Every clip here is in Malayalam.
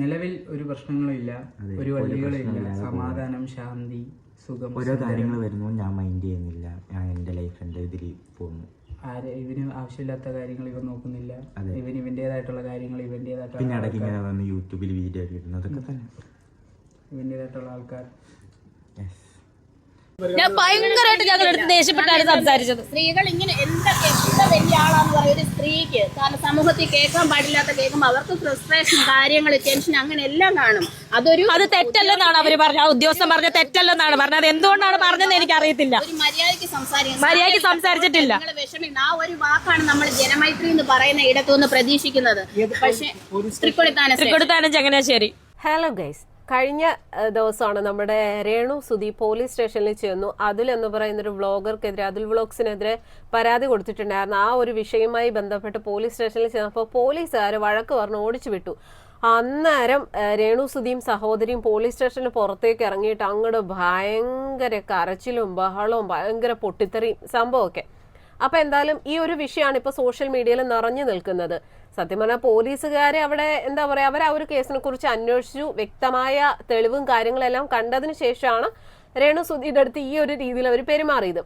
നിലവിൽ ഒരു പ്രശ്നങ്ങളില്ല ഒരു വള്ളികളില്ല സമാധാനം ശാന്തി സുഖം ഓരോ കാര്യങ്ങൾ വരുന്നു. ഞാൻ മൈൻഡ് ചെയ്യുന്നില്ല. ഞാൻ എന്റെ ലൈഫ് എന്റെ ഇതിൽ പോകുന്നു. ആരെ ഇവന് ആവശ്യമില്ലാത്ത കാര്യങ്ങൾ ഇവൻ നോക്കുന്നില്ല. ഇവന് ഇവൻ ഇവന്റേതായിട്ടുള്ള കാര്യങ്ങൾ പിന്നെ ഇവന്റേതായിട്ടുള്ള ഇടയ്ക്ക് ഇങ്ങനെ വന്ന് യൂട്യൂബിൽ വീഡിയോ ഒക്കെ തന്നെ. ഇവന്റേതായിട്ടുള്ള ആൾക്കാർ. ഞാൻ ഭയങ്കരമായിട്ട് ഞങ്ങൾ എടുത്ത് ദേഷ്യപ്പെട്ടാണ് സംസാരിച്ചത്. സ്ത്രീകൾ ഇങ്ങനെ എന്തൊക്കെ എന്താ വലിയ ആളാന്ന് പറയുന്നത് ഒരു സ്ത്രീക്ക് കാരണം സമൂഹത്തിൽ കേൾക്കാൻ പാടില്ലാത്ത കേൾക്കുമ്പോൾ അവർക്ക് ഫ്രസ്ട്രേഷൻ കാര്യങ്ങൾ ടെൻഷൻ അങ്ങനെ എല്ലാം കാണും. അതൊരു അത് തെറ്റല്ലെന്നാണ് അവർ പറഞ്ഞത്. ആ ഉദ്യോഗസ്ഥൻ പറഞ്ഞ തെറ്റല്ലെന്നാണ് പറഞ്ഞത്. അത് എന്തുകൊണ്ടാണ് പറഞ്ഞതെന്ന് എനിക്ക് അറിയത്തില്ല ഒരു മര്യാദയ്ക്ക് സംസാരിക്കും മര്യാദയ്ക്ക് സംസാരിച്ചിട്ടില്ല. വിഷമിക്കുന്ന ആ ഒരു വാക്കാണ് നമ്മൾ ജനമൈത്രി എന്ന് പറയുന്ന ഇടത്തുനിന്ന് പ്രതീക്ഷിക്കുന്നത്. പക്ഷേ തൃക്കൊടിത്താന തൃക്കൊടുത്താനും ചങ്ങനാശ്ശേരി. ഹലോ ഗൈസ് കഴിഞ്ഞ ദിവസമാണ് നമ്മുടെ രേണു സുധി പോലീസ് സ്റ്റേഷനിൽ ചെന്നു. അതുൽ എന്ന് പറയുന്ന ഒരു വ്ളോഗർക്കെതിരെ അതുൽ വ്ളോഗ്സിനെതിരെ പരാതി കൊടുത്തിട്ടുണ്ടായിരുന്നു. ആ ഒരു വിഷയവുമായി ബന്ധപ്പെട്ട് പോലീസ് സ്റ്റേഷനിൽ ചെന്നപ്പോൾ പോലീസുകാർ വഴക്ക് പറഞ്ഞ് ഓടിച്ചു വിട്ടു. അന്നേരം രേണു സുധിയും സഹോദരിയും പോലീസ് സ്റ്റേഷന് പുറത്തേക്ക് ഇറങ്ങിയിട്ട് അങ്ങോട്ട് ഭയങ്കര കരച്ചിലും ബഹളവും ഭയങ്കര പൊട്ടിത്തെറിയും സംഭവമൊക്കെ. അപ്പൊ എന്തായാലും ഈ ഒരു വിഷയമാണ് ഇപ്പൊ സോഷ്യൽ മീഡിയയിൽ നിറഞ്ഞു നിൽക്കുന്നത്. സത്യം പറഞ്ഞാൽ പോലീസുകാരെ അവിടെ എന്താ പറയാ അവർ ആ ഒരു കേസിനെ കുറിച്ച് അന്വേഷിച്ചു വ്യക്തമായ തെളിവും കാര്യങ്ങളെല്ലാം കണ്ടതിന് ശേഷമാണ് രേണു സുധി ഇതെടുത്ത് ഈ ഒരു രീതിയിൽ അവർ പെരുമാറിയത്.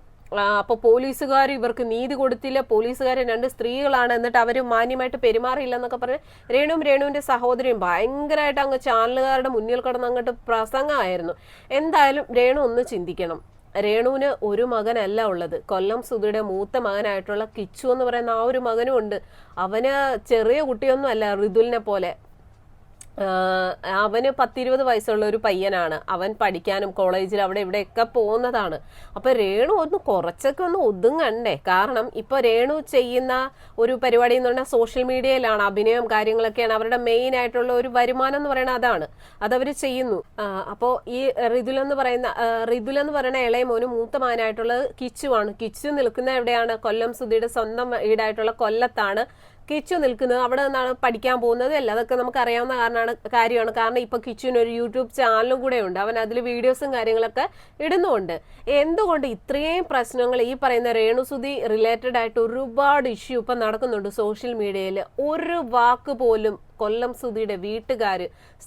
അപ്പൊ പോലീസുകാർ ഇവർക്ക് നീതി കൊടുത്തില്ല പോലീസുകാർ രണ്ട് സ്ത്രീകളാണ് എന്നിട്ട് അവർ മാന്യമായിട്ട് പെരുമാറിയില്ല എന്നൊക്കെ പറഞ്ഞ് രേണുവും രേണുവിന്റെ സഹോദരിയും ഭയങ്കരമായിട്ട് അങ്ങ് ചാനലുകാരുടെ മുന്നിൽ കിടന്ന് അങ്ങോട്ട് പ്രസംഗമായിരുന്നു. എന്തായാലും രേണു ഒന്ന് ചിന്തിക്കണം. രേണുവിന് ഒരു മകനല്ല ഉള്ളത്. കൊല്ലം സുധിയുടെ മൂത്ത മകനായിട്ടുള്ള കിച്ചു എന്ന് പറയുന്ന ആ ഒരു മകനും ഉണ്ട്. അവന് ചെറിയ കുട്ടിയൊന്നും അല്ല ഋതുലിനെ പോലെ. അവന് പത്തിരുപത് വയസ്സുള്ള ഒരു പയ്യനാണ്. അവൻ പഠിക്കാനും കോളേജിൽ അവിടെ ഇവിടെയൊക്കെ പോകുന്നതാണ്. അപ്പൊ രേണു ഒന്ന് കുറച്ചൊക്കെ ഒന്ന് ഒതുങ്ങണ്ടേ. കാരണം ഇപ്പൊ രേണു ചെയ്യുന്ന ഒരു പരിപാടി എന്ന് പറഞ്ഞാൽ സോഷ്യൽ മീഡിയയിലാണ്. അഭിനയം കാര്യങ്ങളൊക്കെയാണ് അവരുടെ മെയിൻ ആയിട്ടുള്ള ഒരു വരുമാനം എന്ന് പറയുന്നത് അതാണ്. അതവർ ചെയ്യുന്നു. അപ്പോൾ അപ്പോ ഈ റിതുൽ എന്ന് പറയുന്ന എന്ന് പറയുന്ന ഇളയ മോന് മൂത്ത കിച്ചു കിച്ചുവാണ്. കിച്ചു നിൽക്കുന്ന എവിടെയാണ്? കൊല്ലം സുധിയുടെ സ്വന്തം വീടായിട്ടുള്ള കൊല്ലത്താണ്. കിച്ചു നിൽക്കുന്നത് അവിടെ നിന്നാണ് പഠിക്കാൻ പോകുന്നത്. അല്ല അതൊക്കെ നമുക്ക് അറിയാവുന്ന കാരണമാണ് കാര്യമാണ്. കാരണം ഇപ്പൊ കിച്ചുവിന് ഒരു യൂട്യൂബ് ചാനലും കൂടെ ഉണ്ട്. അവൻ അതിൽ വീഡിയോസും കാര്യങ്ങളൊക്കെ ഇടുന്നുണ്ട്. എന്തുകൊണ്ട് ഇത്രയും പ്രശ്നങ്ങൾ ഈ പറയുന്ന രേണുസുതി റിലേറ്റഡ് ആയിട്ട് ഒരുപാട് ഇഷ്യൂ ഇപ്പൊ നടക്കുന്നുണ്ട് സോഷ്യൽ മീഡിയയിൽ ഒരു വാക്ക് പോലും കൊല്ലം സുധിയുടെ വീട്ടുകാർ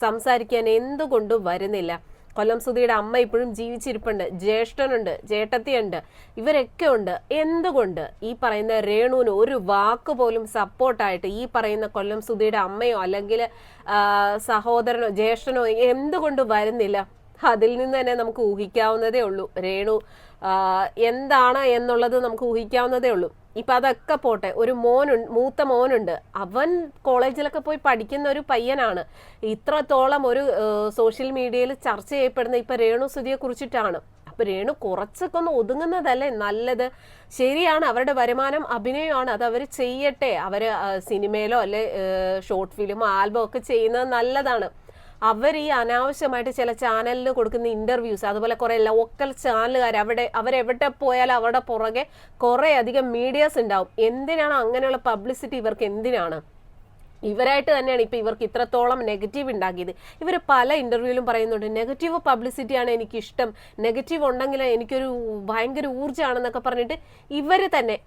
സംസാരിക്കാൻ എന്തുകൊണ്ടും വരുന്നില്ല. കൊല്ലം സുധിയുടെ അമ്മ ഇപ്പോഴും ജീവിച്ചിരിപ്പുണ്ട്. ജ്യേഷ്ഠനുണ്ട് ചേട്ടത്തിയുണ്ട് ഇവരൊക്കെ ഉണ്ട് എന്തുകൊണ്ട് ഈ പറയുന്ന രേണുവിന് ഒരു വാക്ക് പോലും സപ്പോർട്ടായിട്ട് ഈ പറയുന്ന കൊല്ലം സുധിയുടെ അമ്മയോ അല്ലെങ്കിൽ സഹോദരനോ ജ്യേഷ്ഠനോ എന്തുകൊണ്ട് വരുന്നില്ല? അതിൽ നിന്ന് തന്നെ നമുക്ക് ഊഹിക്കാവുന്നതേ ഉള്ളൂ. രേണു എന്താണ് എന്നുള്ളത് നമുക്ക് ഊഹിക്കാവുന്നതേ ഉള്ളൂ. ഇപ്പൊ അതൊക്കെ പോട്ടെ ഒരു മോൻ മൂത്ത മോനുണ്ട്. അവൻ കോളേജിലൊക്കെ പോയി പഠിക്കുന്ന ഒരു പയ്യനാണ്. ഇത്രത്തോളം ഒരു സോഷ്യൽ മീഡിയയിൽ ചർച്ച ചെയ്യപ്പെടുന്ന ഇപ്പൊ രേണു സുധിയെ കുറിച്ചിട്ടാണ്. അപ്പൊ രേണു കുറച്ചൊക്കെ ഒന്ന് ഒതുങ്ങുന്നതല്ലേ? നല്ലത്. ശരിയാണ് അവരുടെ വരുമാനം അഭിനയമാണ്. അത് അവർ ചെയ്യട്ടെ. അവർ സിനിമയിലോ അല്ലെ ഷോർട്ട് ഫിലിമോ ആൽബം ഒക്കെ ചെയ്യുന്നത് നല്ലതാണ്. അവർ ഈ അനാവശ്യമായിട്ട് ചില ചാനലിൽ കൊടുക്കുന്ന ഇന്റർവ്യൂസ് അതുപോലെ കുറെ ലോക്കൽ ചാനലുകാർ അവിടെ അവരെവിടെ പോയാലും അവരുടെ പുറകെ കുറെ അധികം മീഡിയാസ് ഉണ്ടാവും. എന്തിനാണ് അങ്ങനെയുള്ള പബ്ലിസിറ്റി ഇവർക്ക് എന്തിനാണ്? ഇവരായിട്ട് തന്നെയാണ് ഇപ്പൊ ഇവർക്ക് ഇത്രത്തോളം നെഗറ്റീവ് ഉണ്ടാക്കിയത്. ഇവർ പല ഇന്റർവ്യൂവിലും പറയുന്നുണ്ട് നെഗറ്റീവ് പബ്ലിസിറ്റിയാണ് എനിക്ക് ഇഷ്ടം നെഗറ്റീവ് ഉണ്ടെങ്കിൽ എനിക്കൊരു ഭയങ്കര ഊർജമാണെന്നൊക്കെ പറഞ്ഞിട്ട് ഇവർ തന്നെ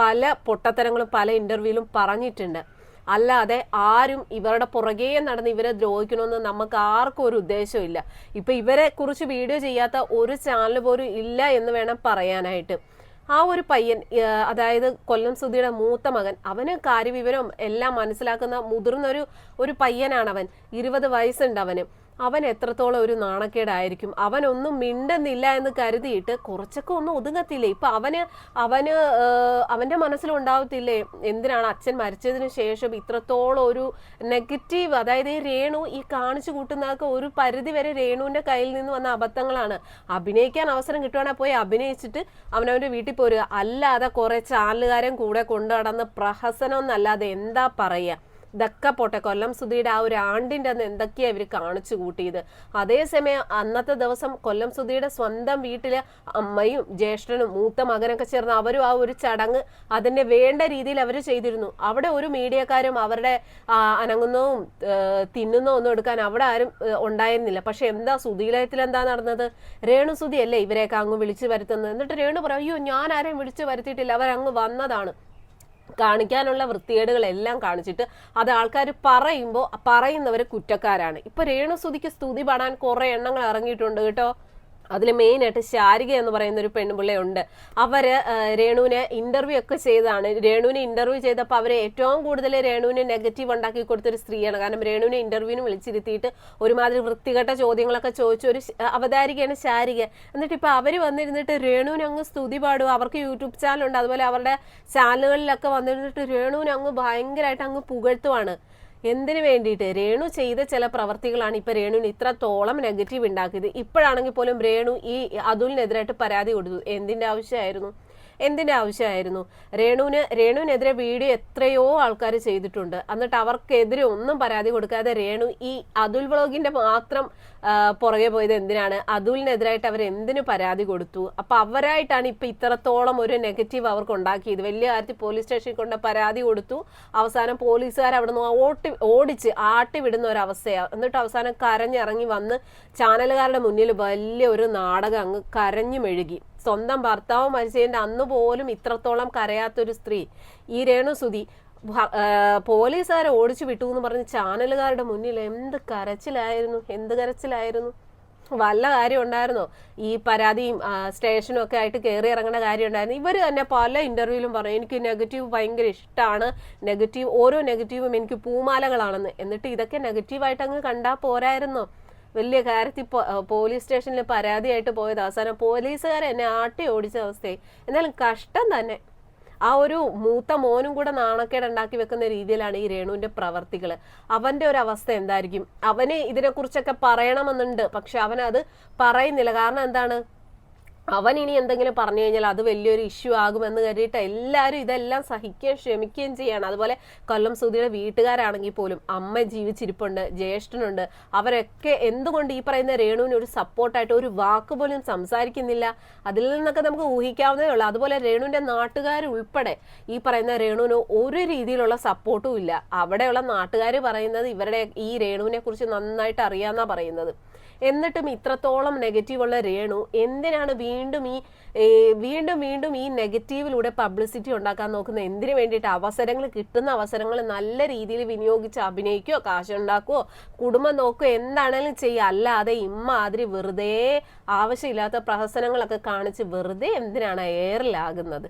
പല പൊട്ടത്തരങ്ങളും പല ഇന്റർവ്യൂവിലും പറഞ്ഞിട്ടുണ്ട്. അല്ലാതെ ആരും ഇവരുടെ പുറകെ നടന്ന് ഇവരെ ദ്രോഹിക്കണമെന്ന് നമുക്ക് ആർക്കും ഒരു ഉദ്ദേശമില്ല ഇപ്പൊ ഇവരെ കുറിച്ച് വീഡിയോ ചെയ്യാത്ത ഒരു ചാനൽ പോലും ഇല്ല എന്ന് വേണം പറയാനായിട്ട്. ആ ഒരു പയ്യൻ അതായത് കൊല്ലം സുധിയുടെ മൂത്ത മകൻ അവന് കാര്യവിവരം എല്ലാം മനസ്സിലാക്കുന്ന മുതിർന്നൊരു ഒരു ഒരു പയ്യനാണ് അവൻ ഇരുപത് വയസ്സുണ്ട് അവന്. അവൻ എത്രത്തോളം ഒരു നാണക്കേടായിരിക്കും. അവനൊന്നും മിണ്ടുന്നില്ല എന്ന് കരുതിയിട്ട് കുറച്ചൊക്കെ ഒന്നും ഒതുങ്ങത്തില്ലേ. ഇപ്പൊ അവന് അവന് അവന്റെ മനസ്സിലുണ്ടാവത്തില്ലേ എന്തിനാണ് അച്ഛൻ മരിച്ചതിന് ശേഷം ഇത്രത്തോളം ഒരു നെഗറ്റീവ് അതായത് ഈ രേണു ഈ കാണിച്ചു കൂട്ടുന്നതൊക്കെ ഒരു പരിധി വരെ രേണുവിന്റെ കയ്യിൽ നിന്ന് വന്ന അബദ്ധങ്ങളാണ്. അഭിനയിക്കാൻ അവസരം കിട്ടുവാണെങ്കിൽ പോയി അഭിനയിച്ചിട്ട് അവനവന്റെ വീട്ടിൽ പോരുക. അല്ലാതെ കുറേ ചാനലുകാരൻ കൂടെ കൊണ്ടു നടന്ന് പ്രഹസനം എന്നല്ലാതെ എന്താ പറയുക? ഇതൊക്കെ പോട്ടെ കൊല്ലം സുധിയുടെ ആ ഒരു ആണ്ടിന്റെ അന്ന് എന്തൊക്കെയാണ് ഇവർ കാണിച്ചു കൂട്ടിയത്? അതേസമയം അന്നത്തെ ദിവസം കൊല്ലം സുധിയുടെ സ്വന്തം വീട്ടിൽ അമ്മയും ജ്യേഷ്ഠനും മൂത്ത മകനൊക്കെ ചേർന്ന് അവരും ആ ഒരു ചടങ്ങ് അതിന്റെ വേണ്ട രീതിയിൽ അവർ ചെയ്തിരുന്നു. അവിടെ ഒരു മീഡിയക്കാരും അവരുടെ അനങ്ങുന്നതും തിന്നുന്നോ ഒന്നും എടുക്കാൻ അവിടെ ആരും ഉണ്ടായിരുന്നില്ല. പക്ഷെ എന്താ സുധീലയത്തിൽ എന്താ നടന്നത്? രേണു സുധി അല്ലേ ഇവരെയൊക്കെ അങ്ങ് വിളിച്ചു വരുത്തുന്നത്? എന്നിട്ട് രേണു പറയും അയ്യോ ഞാൻ ആരെയും വിളിച്ചു വരുത്തിയിട്ടില്ല. അവരങ്ങ് വന്നതാണ്. കാണിക്കാനുള്ള വൃത്തികേടുകളെല്ലാം കാണിച്ചിട്ട് അത് ആൾക്കാർ പറയുമ്പോൾ പറയുന്നവർ കുറ്റക്കാരാണ്. ഇപ്പൊ രേണുസുതിക്ക് സ്തുതി പാടാൻ കുറെ എണ്ണങ്ങൾ ഇറങ്ങിയിട്ടുണ്ട് കേട്ടോ. അതിൽ മെയിനായിട്ട് ശാരിക എന്ന് പറയുന്ന ഒരു പെൺപിള്ളയുണ്ട് അവർ രേണുവിനെ ഇന്റർവ്യൂ ഒക്കെ ചെയ്താണ് രേണുവിനെ ഇന്റർവ്യൂ ചെയ്തപ്പോൾ അവരെ ഏറ്റവും കൂടുതൽ രേണുവിനെ നെഗറ്റീവ് ഉണ്ടാക്കി കൊടുത്തൊരു സ്ത്രീയാണ്. കാരണം രേണുവിനെ ഇന്റർവ്യൂവിന് വിളിച്ചിരുത്തിയിട്ട് ഒരുമാതിരി വൃത്തികെട്ട ചോദ്യങ്ങളൊക്കെ ചോദിച്ച ഒരു അവതാരികയാണ് ശാരിക. എന്നിട്ട് ഇപ്പൊ അവർ വന്നിരുന്നിട്ട് രേണുവിന് അങ്ങ് സ്തുതി പാടും അവർക്ക് യൂട്യൂബ് ചാനലുണ്ട്. അതുപോലെ അവരുടെ ചാനലുകളിലൊക്കെ വന്നിരുന്നിട്ട് രേണുവിനെ അങ്ങ് ഭയങ്കരമായിട്ട് അങ്ങ് പുകഴ്ത്തുവാണ്. എന്തിനു വേണ്ടിയിട്ട്? രേണു ചെയ്ത ചില പ്രവർത്തികളാണ് ഇപ്പൊ രേണുവിന് ഇത്രത്തോളം നെഗറ്റീവ് ഉണ്ടാക്കിയത്. ഇപ്പോഴാണെങ്കിൽ പോലും രേണു ഈ അതുലിനെതിരായിട്ട് പരാതി കൊടുത്തു. എന്തിന്റെ ആവശ്യമായിരുന്നു? എന്തിന്റെ ആവശ്യമായിരുന്നു രേണുവിന് രേണുവിനെതിരെ വീഡിയോ എത്രയോ ആൾക്കാർ ചെയ്തിട്ടുണ്ട്. എന്നിട്ട് അവർക്കെതിരെ ഒന്നും പരാതി കൊടുക്കാതെ രേണു ഈ അതുൽ വ്ളോഗിന്റെ മാത്രം പുറകെ പോയത് എന്തിനാണ്? അതുലിനെതിരായിട്ട് അവർ എന്തിനു പരാതി കൊടുത്തു? അപ്പൊ അവരായിട്ടാണ് ഇപ്പൊ ഇത്രത്തോളം ഒരു നെഗറ്റീവ് അവർക്ക് ഉണ്ടാക്കിയത്. വലിയ കാര്യത്തിൽ പോലീസ് സ്റ്റേഷനിൽ കൊണ്ട് പരാതി കൊടുത്തു. അവസാനം പോലീസുകാർ അവിടെ നിന്ന് ഓട്ടി ഓടിച്ച് ആട്ടി വിടുന്ന ഒരു അവസ്ഥയാണ് എന്നിട്ട് അവസാനം കരഞ്ഞിറങ്ങി വന്ന് ചാനലുകാരുടെ മുന്നിൽ വലിയ ഒരു നാടകം അങ്ങ് കരഞ്ഞു മെഴുകി സ്വന്തം ഭർത്താവ് മരിച്ചതിന്റെ അന്ന് പോലും ഇത്രത്തോളം കരയാത്തൊരു സ്ത്രീ. ഈ രേണുസുതി പോലീസുകാരെ ഓടിച്ചു വിട്ടു എന്ന് പറഞ്ഞ് ചാനലുകാരുടെ മുന്നിൽ എന്ത് കരച്ചിലായിരുന്നു എന്ത് കരച്ചിലായിരുന്നു? വല്ല കാര്യം ഉണ്ടായിരുന്നോ? ഈ പരാതിയും സ്റ്റേഷനും ഒക്കെ ആയിട്ട് കയറി ഇറങ്ങേണ്ട കാര്യം ഉണ്ടായിരുന്നു. ഇവർ തന്നെ പല ഇന്റർവ്യൂവിലും പറയും എനിക്ക് നെഗറ്റീവ് ഭയങ്കര ഇഷ്ടമാണ് നെഗറ്റീവ് ഓരോ നെഗറ്റീവും എനിക്ക് പൂമാലകളാണെന്ന്. എന്നിട്ട് ഇതൊക്കെ നെഗറ്റീവായിട്ട് അങ്ങ് കണ്ടാൽ പോരായിരുന്നോ? വലിയ കാര്യത്തിൽ പോലീസ് സ്റ്റേഷനിൽ പരാതിയായിട്ട് പോയത് അവസാനം പോലീസുകാർ എന്നെ ആട്ടി ഓടിച്ച അവസ്ഥയായി. എന്നാലും കഷ്ടം തന്നെ. ആ ഒരു മൂത്ത മോനും കൂടെ നാണക്കേട് ഉണ്ടാക്കി വെക്കുന്ന രീതിയിലാണ് ഈ രേണുവിന്റെ പ്രവർത്തികൾ അവന്റെ ഒരു അവസ്ഥ എന്തായിരിക്കും? അവന് ഇതിനെക്കുറിച്ചൊക്കെ പറയണമെന്നുണ്ട് പക്ഷെ അവനത് പറയുന്നില്ല. കാരണം എന്താണ്? അവൻ ഇനി എന്തെങ്കിലും പറഞ്ഞു കഴിഞ്ഞാൽ അത് വലിയൊരു ഇഷ്യൂ ആകുമെന്ന് കരുതിയിട്ട് എല്ലാവരും ഇതെല്ലാം സഹിക്കുകയും ക്ഷമിക്കുകയും ചെയ്യാണ്. അതുപോലെ കൊല്ലം സുധിയുടെ വീട്ടുകാരാണെങ്കിൽ പോലും അമ്മ ജീവിച്ചിരിപ്പുണ്ട് ജ്യേഷ്ഠനുണ്ട്. അവരൊക്കെ എന്തുകൊണ്ട് ഈ പറയുന്ന രേണുവിന് ഒരു സപ്പോർട്ടായിട്ട് ഒരു വാക്ക് പോലും സംസാരിക്കുന്നില്ല? അതിൽ നിന്നൊക്കെ നമുക്ക് ഊഹിക്കാവുന്നതേ ഉള്ളൂ. അതുപോലെ രേണുവിന്റെ നാട്ടുകാർ ഉൾപ്പെടെ ഈ പറയുന്ന രേണുവിന് ഒരു രീതിയിലുള്ള സപ്പോർട്ടും ഇല്ല. അവിടെയുള്ള നാട്ടുകാർ പറയുന്നത് ഇവരുടെ ഈ രേണുവിനെ കുറിച്ച് നന്നായിട്ട് അറിയാന്നാ പറയുന്നത്. എന്നിട്ടും ഇത്രത്തോളം നെഗറ്റീവ് ഉള്ള രേണു എന്തിനാണ് വീണ്ടും ഈ വീണ്ടും വീണ്ടും ഈ നെഗറ്റീവിലൂടെ പബ്ലിസിറ്റി ഉണ്ടാക്കാൻ നോക്കുന്നത്? എന്തിനു വേണ്ടിയിട്ട് അവസരങ്ങൾ കിട്ടുന്ന അവസരങ്ങൾ നല്ല രീതിയിൽ വിനിയോഗിച്ച് അഭിനയിക്കുകയോ കാശുണ്ടാക്കുകയോ കുടുംബം നോക്കുകയോ എന്താണെങ്കിലും ചെയ്യുക. അല്ലാതെ ഇമ്മാതിരി വെറുതെ ആവശ്യമില്ലാത്ത പ്രഹസനങ്ങളൊക്കെ കാണിച്ച് വെറുതെ എന്തിനാണ് എയറിലാകുന്നത്